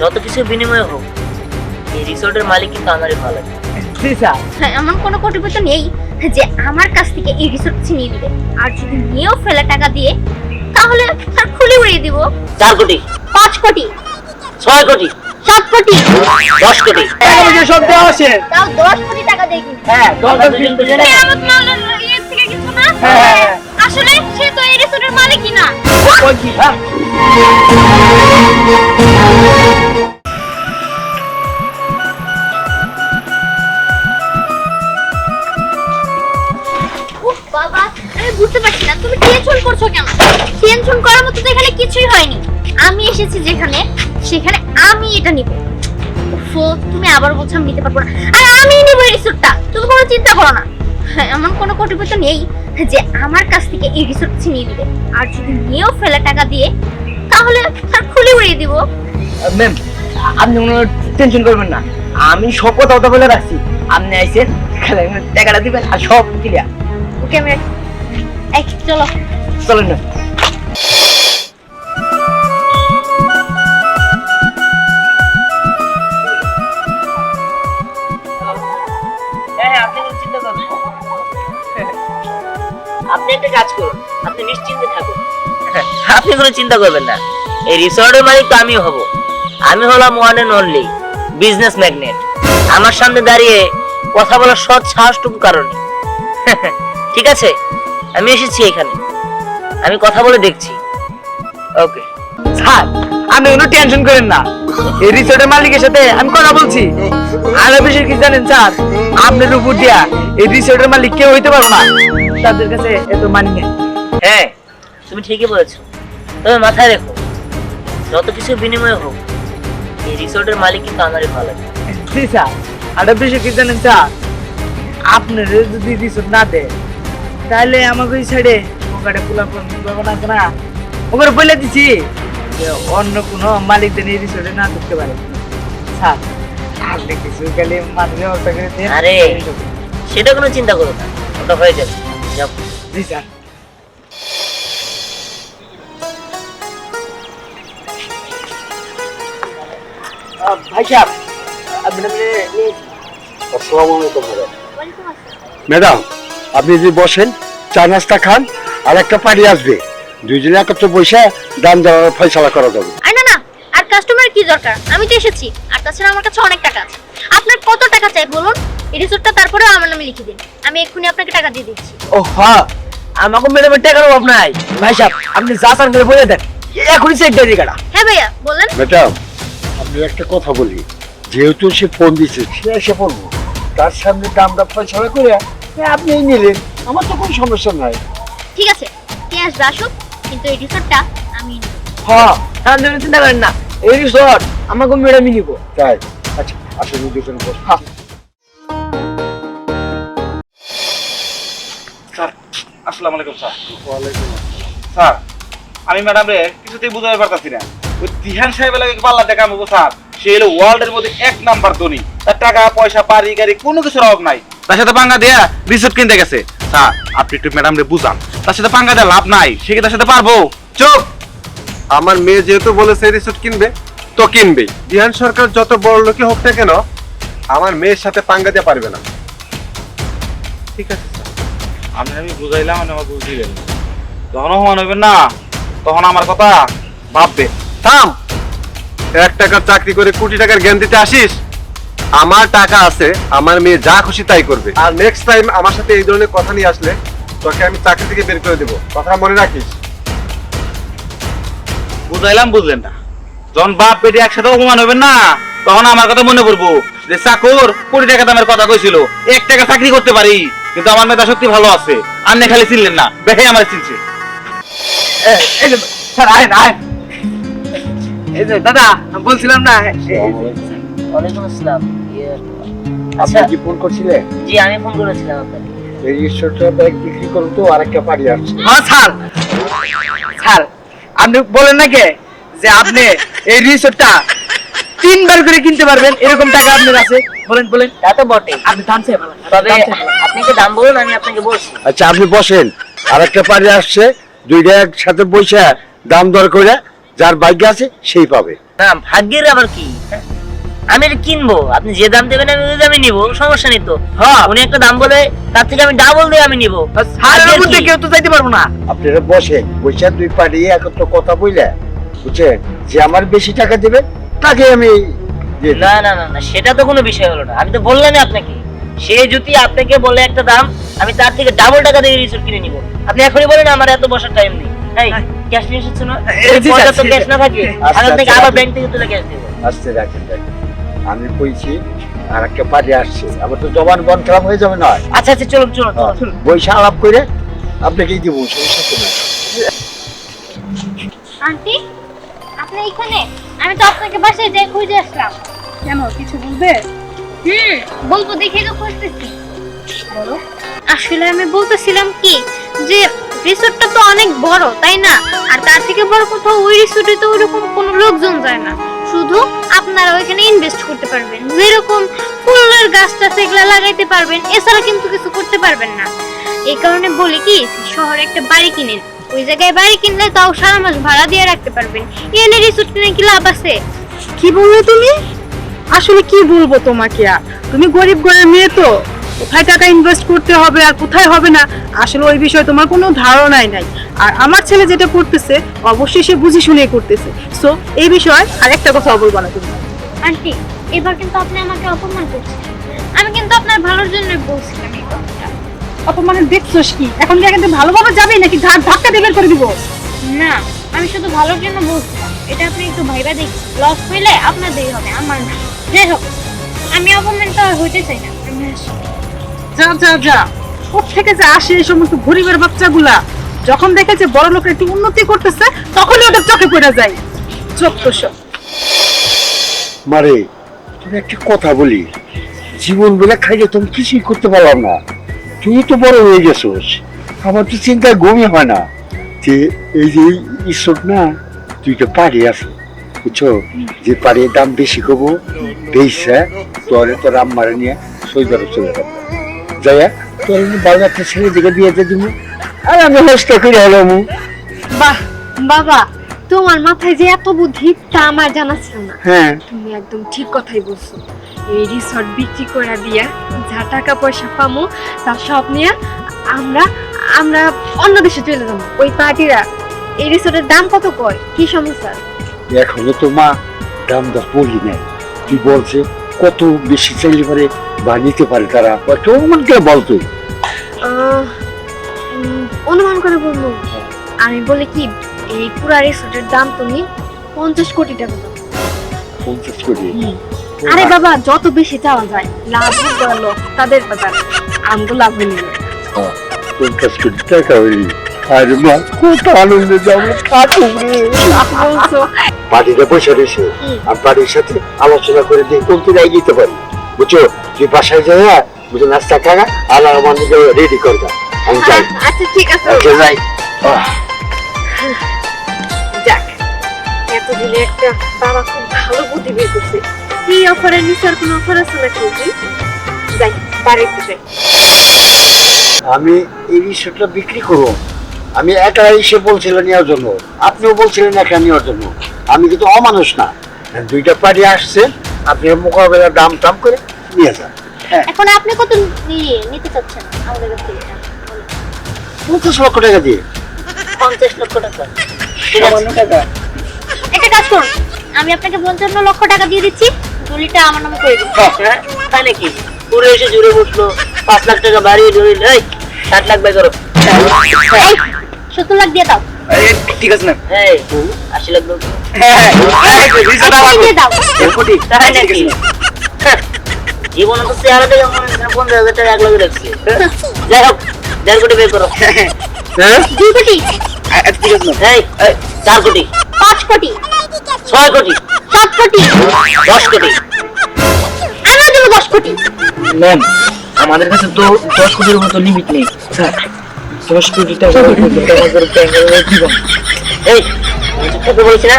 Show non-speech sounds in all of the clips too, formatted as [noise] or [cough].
যত কিছু বিনিময় হোক এই রিসোর্টের মালিক কিন্তু আমারই ভালো লাগে হ্যাঁ এমন কোনো কোটিপতি নেই যে আমার কাছ থেকে এই রিসোর্ট ছিনিয়ে নিবে। আর যদি নিয়েও ফেলে টাকা দিয়ে তাহলে তার খুলে উড়িয়ে দিব। চার কোটি। পাঁচ কোটি। ছয় কোটি। সাত কোটি। দশ কোটি। সব দেওয়া আছে। তাও দশ কোটি টাকা দিয়ে হ্যাঁ দশ থেকে কিছু না। হ্যাঁ, হ্যাঁ, হ্যাঁ। আসলে সে তো এই রিসোর্টের মালিকই না। বুঝতে পারছি না তুমি টেনশন করছ কেন? টেনশন করার মতো তো এখানে কিছুই হয়নি। আমি এসেছি যেখানে সেখানে আমি এটা নিব। ফো তুমি আবার বলছো আমি নিতে পারব না। আর আমি নিব এই রিসোর্টটা তুমি কোনো চিন্তা করো না। হ্যাঁ, এমন কোনো কোটিপতি নেই যে আমার কাছ থেকে এই রিসোর্ট ছিনিয়ে নিবে। আর যদি নিয়েও ফেলে টাকা দিয়ে তাহলে তার খুলে উড়িয়ে দিব। ম্যাম আপনি কোনো টেনশন করবেন না। আমি সব কথা কথা বলে রাখছি। আপনি আইসেন টাকাটা দিবেন আর সব ক্লিয়ার ওকে আমি। এই চলো। চলেন না। হ্যাঁ আপনি কোনো চিন্তা করবেন না। আপনি একটা কাজ করুন আপনি নিশ্চিন্তে থাকুন। আপনি কোনো চিন্তা করবেন না। এই রিসর্টের মালিক তো আমি হব। আমি হলাম one and only business magnate আমার সামনে দাঁড়িয়ে কথা বলার সৎ সাহসটুকু কারণে ঠিক আছে? আমি এসেছি এখানে। আমি কথা বলে দেখছি। ওকে। স্যার আপনি কোনো টেনশন করেন না। এই রিসোর্টের মালিকের সাথে আমি কথা বলছি। আর বিষয় কি জানেন স্যার? আপনার উপর দিয়া এই রিসোর্টের মালিক কেউ হইতে পারো না। তাদের কাছে এত মানি নেই হ্যাঁ তুমি ঠিকই বলেছ। তবে মাথায় রেখো যত কিছু বিনিময় হোক এই রিসর্টের মালিক কিন্তু আমারই ভালো লাগে জি স্যার আর বিষয় কি জানেন স্যার? আপনার যদি রিসোর্ট না দেয় তাহলে আমাকে ওই সাইডে ওখানে পোলা না না ওখানে বলে দিছি যে অন্য কোনো মালিকদের এই রিসোর্টে না ঢুকতে পারে। স্যার আপনি কিছু গেলে মানুষ ব্যবস্থা করে দেন আরে। সেটা কোনো চিন্তা করো না ওটা হয়ে যাবে। যাও। জি স্যার। ভাই সাহেব আপনি আসসালামু আলাইকুম ম্যাডাম। আপনি যদি বসেন চা নাস্তা খান আর একটা পার্টি আসবে। দুইজনে একত্র বসে দাম দেওয়ার ফয়সালা করা যাবে। আর না না আর কাস্টমার কি দরকার? আমি তো এসেছি আর তাছাড়া আমার কাছে অনেক টাকা আছে। আপনার কত টাকা চাই বলুন? এই রিসোর্টটা তারপরে আমার নামে লিখে দিন। আমি এক্ষুনি আপনাকে টাকা দিয়ে দিচ্ছি। ও হ্যাঁ। আমাকে ম্যাডামের টাকার অভাব নাই। ভাই সাহেব আপনি যা চান করে বলে দেন। এখনই চেক দিয়ে দিই হ্যাঁ ভাইয়া বলেন। ম্যাডাম আপনি একটা কথা বলি। যেহেতু সে ফোন দিচ্ছে সে এসে পড়ব তার সামনে দামটা ফয়সালা করে আপনি নিলেন। আমার তো কোনো সমস্যা নাই। ঠিক আছে কে আসবে আসুক কিন্তু এই রিসোর্টটা আমি হ্যাঁ। আপনি কোনো চিন্তা করেন না। এই রিসোর্ট আমাকে ম্যাডামই নিব। তাই? আচ্ছা আসলে দুজন বস হ্যাঁ। স্যার আসসালামু আলাইকুম স্যার। স্যার আমি ম্যাডাম রে কিছুতেই বুঝাতে পারতাছি না। ওই দিহান সাহেব লাগে পাল্লা টাকা আমি স্যার? সে হলো ওয়ার্ল্ডের মধ্যে এক নাম্বার ধনী। তার টাকা পয়সা বাড়ি গাড়ি কোনো কিছুর অভাব নাই। তার সাথে পাঙ্গা দেয়া রিসিপ্ট কিনতে গেছে। স্যার আপনি একটু ম্যাডাম রে বুঝান। তার সাথে পাঙ্গা দেওয়া লাভ নাই সে কি তার সাথে পারব? চুপ! আমার মেয়ে যেহেতু বলেছে রিসোর্ট কিনবে তো কিনবেই। বিহান সরকার যত বড় লোকই হোক না কেন আমার মেয়ের সাথে পাঙ্গা দিয়ে পারবে না। ঠিক আছে আমি আমি বুঝাইলাম আমি আমার বুঝিয়ে গেলাম যখন সমান হইবেন না তখন আমার কথা ভাববে। থাম! এক টাকার চাকরি করে কোটি টাকার জ্ঞান দিতে আসিস আমার টাকা আছে, আমার মেয়ে যা খুশি তাই করবে। আর নেক্সট টাইম আমার সাথে এই ধরনের কথা নিয়ে আসলে, তোকে আমি চাকরি থেকে বের করে দেবো। কথা মনে রাখিস। বুঝাইলাম, বুঝলেন না। যখন বাপ বেটি একসাথে অপমান হইবেন না, তখন আমার কথা মনে পড়ব। যে চাকর কোটি টাকা দামের কথা কইছিল, এক টাকা চাকরি করতে পারি, কিন্তু আমার মেধা শক্তি ভালো আছে। আপনি খালি চিনলেন না বেকাই আমার চিনছে। দাদা বলছিলাম না ওয়ালাইকুম আসসালাম ইয়ে, আপনি আচ্ছা। কি ফোন করছিলেন জি আমি ফোন করেছিলাম আপনাকে। রিসোর্টটা ব্যাগ বিক্রি করুন তো আরেকটা পার্টি আসছে। হ্যাঁ স্যার। স্যার আপনি বলেন না কে? যে আপনি এই রিসোর্টটা তিনবার করে কিনতে পারবেন এরকম টাকা আপনার আছে। বলেন বলেন। তা তো বটে আপনি দাম বলেন। তবে আপনি কি দাম বলুন আমি আপনাকে বলছি। আচ্ছা আপনি বসেন। আরেকটা পার্টি আসছে দুইটা একসাথে বসে দাম দর করে যার ভাগ্য আছে সেই পাবে। না ভাগ্যের আবার কি? আমি এটা কিনবো। আপনি যে দাম দেবেন আমি ওই দামে নিবো। সমস্যা নেই তো। হ্যাঁ। উনি একটা দাম বলে তার থেকে আমি ডাবল দিয়ে আমি নিবো। হারের মধ্যে কেউ তো যাইতে পারব না। আপনারা বসেন বসে দুই পার্টি একত্র কথা বইলে বুঝছেন? যে আমার বেশি টাকা দেবে তাকে আমি না না না না সেটা তো কোনো বিষয় হলো না। আমি তো বললাম আপনাকে। সে যদি আপনাকে বলে একটা দাম আমি তার থেকে ডাবল টাকা দিয়ে রিসোর্ট কিনে নিব। আপনি এখনই বলেন আমার এত বসার টাইম নেই। এই ক্যাশ নিয়ে এসেছ না? এই যে পয়সা তো যাচ্ছি। ক্যাশ না থাকে আচ্ছা, আগাম থেকে আচ্ছা, আবার আচ্ছা। ব্যাংক থেকে তুলে ক্যাশ দেবো। আসতে রাখেন রাখেন। আমি কইছি আর একটা পার্টি আসছে। আবার তো জবান বন খারাপ হয়ে যাবে না আচ্ছা আচ্ছা চলুন চলুন হ্যাঁ, চলুন। বইসা আলাপ করে আপনাকেই দিব সমস্যা তো নাই। আন্টি আপনি এখানে? আমি তো আপনাকে বাসায় যাই খুঁজে আসলাম। কেন কিছু বলবে? হুম বলব দেখে তো খুঁজতেছি। আসলে আমি বলতেছিলাম কি যে রিসোর্টটা তো অনেক বড় তাই না? আর তার থেকে বড় কোথাও ওই রিসোর্টে তো ওইরকম কোনো লোকজন যায় না। শুধু আপনারা ওইখানে ইনভেস্ট করতে পারবেন। যেরকম ফুলের গাছ টাছ এগুলা লাগাইতে পারবেন, এছাড়া কিন্তু কিছু করতে পারবেন না। এই কারণে বলি কি, শহরে একটা বাড়ি কিনেন। ওই জায়গায় বাড়ি কিনলে তাও সারা মাস ভাড়া দিয়ে রাখতে পারবেন। এনে রিসোর্ট কিনে কি লাভ আছে? কি বললে তুমি? আসলে কি বলব তোমাকে আর? তুমি গরিব ঘরের মেয়ে তো। কোথায় টাকা ইনভেস্ট করতে হবে আর কোথায় হবে না? আসলে ওই বিষয়ে তোমার কোনো ধারণাই নাই। আর আমার ছেলে যেটা করতেছে অবশ্যই সে বুঝি শুনেই করতেছে। সো এই বিষয়ে আর একটা কথা বলব না তুমি। আন্টি এবার কিন্তু আপনি আমাকে অপমান করছেন। আমি কিন্তু আপনার ভালোর জন্যই বলছিলাম এই কথাটা। অপমানের দেখছোস কি? এখন কি থেকে ভালোভাবে যাবে নাকি ধাক্কা দিয়ে বের করে দিব? না আমি শুধু ভালোর জন্য বলছিলাম। এটা আপনি একটু ভাইবা দেখি। লস হইলে আপনাদেরই হবে আমার না। যাই হোক আমি অপমানটা আর হইতে চাই না। আমি আসি। যা যা যা। সব থেকে যে আসে এই সমস্ত গরিবের বাচ্চাগুলা? যখন দেখে যে বড় লোকের একটু উন্নতি করতেছে, তখনই ওদের চোখে পড়ে যায়। চোখ তো সব মারে তুমি একটা কথা বলি। জীবন বলে খাইলে তুমি কিছুই করতে পারলাম না। তুই তো বড় হয়ে গেছোস। আমার তো চিন্তায় ঘুমই হয় না। যে এই যে ঈশ্বর না দুইটা পাড়ি আছে, বুঝছ? যে পাড়ির দাম বেশি করব বেশা তোরে তোর আম্মারে নিয়ে সইবার চলে যাব। যাইয়া তোর একটা ছেলে দিকে বিয়েতে দিব। আর আমি হস্ত করে হলাম। বাহ বাবা তোমার মাথায় যে এত বুদ্ধি তা আমার জানা ছিল না। হ্যাঁ। তুমি একদম ঠিক কথাই বলছো। এই রিসর্ট বিক্রি করে দিয়া যা টাকা পয়সা পামো তার সব নিয়ে আমরা আমরা অন্য দেশে চলে যাব। ওই পার্টিরা এই রিসোর্টের দাম কত কয়? কি সমস্যা? এখনও তো মা দাম দর বলি নাই। তুই বলছে? কত বেশি চাইলে পারে বা নিতে পারে তারা? অনুমান করে বলতো? আহ, অনুমান করে বলব আমি বলি কি এই পুরা রিসোর্টের দাম তুমি পঞ্চাশ কোটি টাকা দাও। পঞ্চাশ কোটি? আরে বাবা যত বেশি চাওয়া যায় লাভ loss, তাদের বাজার। আমগো লাভ নিবে পঞ্চাশ কোটি টাকা হইলি আরে মা কত আনন্দে যাব পার্টিটা বসে রয়েছে আর বাড়ির সাথে আলোচনা করে দিয়ে পারি। বুঝছ? তুই বাসায় যাই বুঝো নাস্তা খাগা আর আমার রেডি করবা। যাই [laughs] আচ্ছা ঠিক আছে। যাই আহ, যাক এতদিনে একটা বাবা খুব ভালো বুদ্ধি বের করছে। এই অফারের নিচে আর কোনো অফার আছে নাকি? যাই বাড়িতে যাই। আমি এই বিষয়টা বিক্রি করব। আমি একা এসে বলছিলেন নেওয়ার জন্য। আপনিও বলছিলেন একা নেওয়ার জন্য। আমি কিন্তু অমানুষ না। দুইটা পার্টি আসছে। আপনি মোকাবেলা দাম টাম করে নিয়ে যান। এখন আপনি কত নিয়ে নিতে চাচ্ছেন আমাদের কাছ থেকে? পঞ্চাশ লক্ষ টাকা দিয়ে। পঞ্চাশ লক্ষ টাকা। একটা কাজ করুন আমি আপনাকে পঞ্চান্ন লক্ষ টাকা দিয়ে দিচ্ছি দলিটা আমার নামে করে দিন। হ্যাঁ? তাই নাকি? পুরো এসে জুড়ে বসল পাঁচ লাখ টাকা বাড়িয়ে ধরে এই ষাট লাখ বাই করো। সত্তর লাখ দিয়ে দাও। ঠিক আছে না। এই আশি লাখ দাও। নাকি? হ্যাঁ, জীবনে তো চেহারা দেখে হচ্ছে না পনেরো হাজার টাকা এক লাখ রাখছি। যাই হোক দেড় কোটি বের করো। হ্যাঁ? দুই কোটি? এই এই, চার কোটি। পাঁচ কোটি। ছয় কোটি। সাত কোটি। দশ কোটি। আমরা দেবো দশ কোটি। ম্যাম আমাদের কাছে তো দশ কোটির মতো লিমিট নেই। স্যার দশ কোটি টাকা এই আমি বলছি না?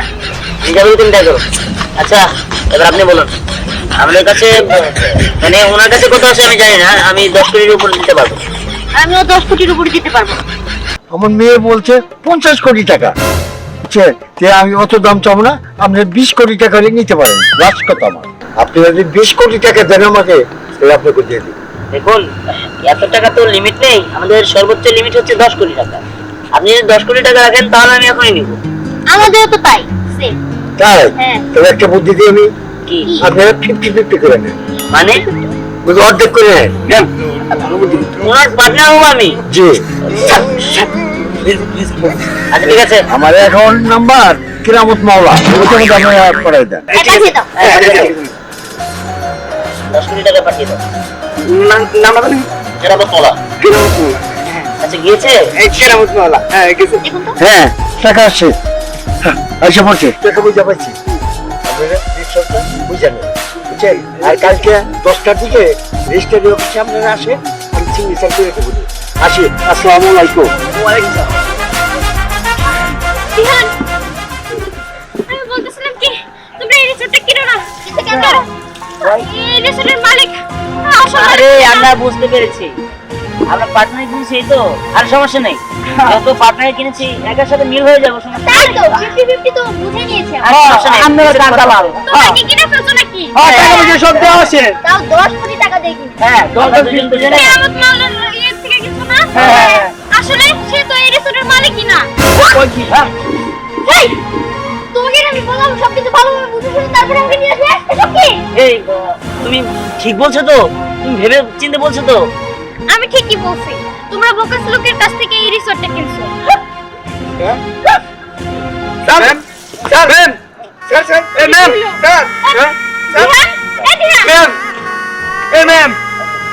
তুমি তাই করো। আচ্ছা এবার আপনি বলুন। আমাদের কাছে মানে ওনার কাছে কত আছে আমি জানি না। আমি দশ কোটির উপর দিতে পারব। আমিও দশ কোটির উপরে দিতে পারব। আমার মেয়ে বলছে পঞ্চাশ কোটি টাকা। যে আমি অত দাম চাবো না আপনি বিশ কোটি টাকা নিতে পারেন লাস্ট কথা আমার। আপনি যদি বিশ কোটি টাকা দেন আমাকে তাহলে আপনাকে দিয়ে দিই দেখুন এত টাকা তো লিমিট নেই আমাদের সর্বোচ্চ লিমিট হচ্ছে দশ কোটি টাকা। আপনি যদি দশ কোটি টাকা রাখেন তাহলে আমি এখনই নিব। আমাদেরও তো তাই তাই? হ্যাঁ। তবে একটা বুদ্ধি দিয়ে আমি কি? আপনারা ফিফটি ফিফটি করে নেন। মানে? বুঝি অর্ধেক করে। নেন। ওনার পার্টনার আমি। জি। আচ্ছা ঠিক আছে। আমার অ্যাকাউন্ট নাম্বার কিরামত মাওলা। ওইটা মধ্যে আপনারা করাই দেন। এটা দিয়ে দাও। হ্যাঁ, পাঠিয়ে দাও। দশ টাকা পাঠিয়ে কেরামত আচ্ছা গিয়েছে? তো? হ্যাঁ টাকা আসছে হ্যাঁ, পড়ছে। টাকা বুঝে নেন। বুঝছেন আর কালকে দশটার দিকে রেজিস্ট্রারি অফিসে আপনারা আসে আমি সিগনেচার করে দেবো। আসি আসসালামু আলাইকুম। বিহান আমি বলতেছিলাম কি তোমরা এই রিসোর্টটা কিনো না? এই রিসোর্টের মালিক আরে আমরা বুঝতে পেরেছি। আমরা পার্টনার কিনেছি এই তো আর সমস্যা নেই। যত পার্টনার কিনেছি একের সাথে মিল হয়ে যাব তাই তো তো বুঝে নিয়েছে কিনে হ্যাঁ টাকা পয়সা সব দেওয়া আছে। তাও দশ কোটি টাকা দিয়ে হ্যাঁ ইয়ে থেকে কিছু না? হ্যাঁ। আসলে সে তো এই রিসোর্টের মালিকই না ওই কি হ্যাঁ। এই তোমাকে আমি বললাম সবকিছু ভালোভাবে বুঝে শুনে তারপরে আমাকে নিয়ে আসবে? এসব কি? এই তুমি ঠিক বলছো তো? তুমি ভেবে চিন্তে বলছো তো? আমি ঠিকই বলছি। তোমরা বোকাস লোকের কাছ থেকে এই রিসোর্টটা কিনছো। Sir sir. Sir sir ma'am. Sir. Dihan, এই দিহান, ম্যাম এ ম্যাম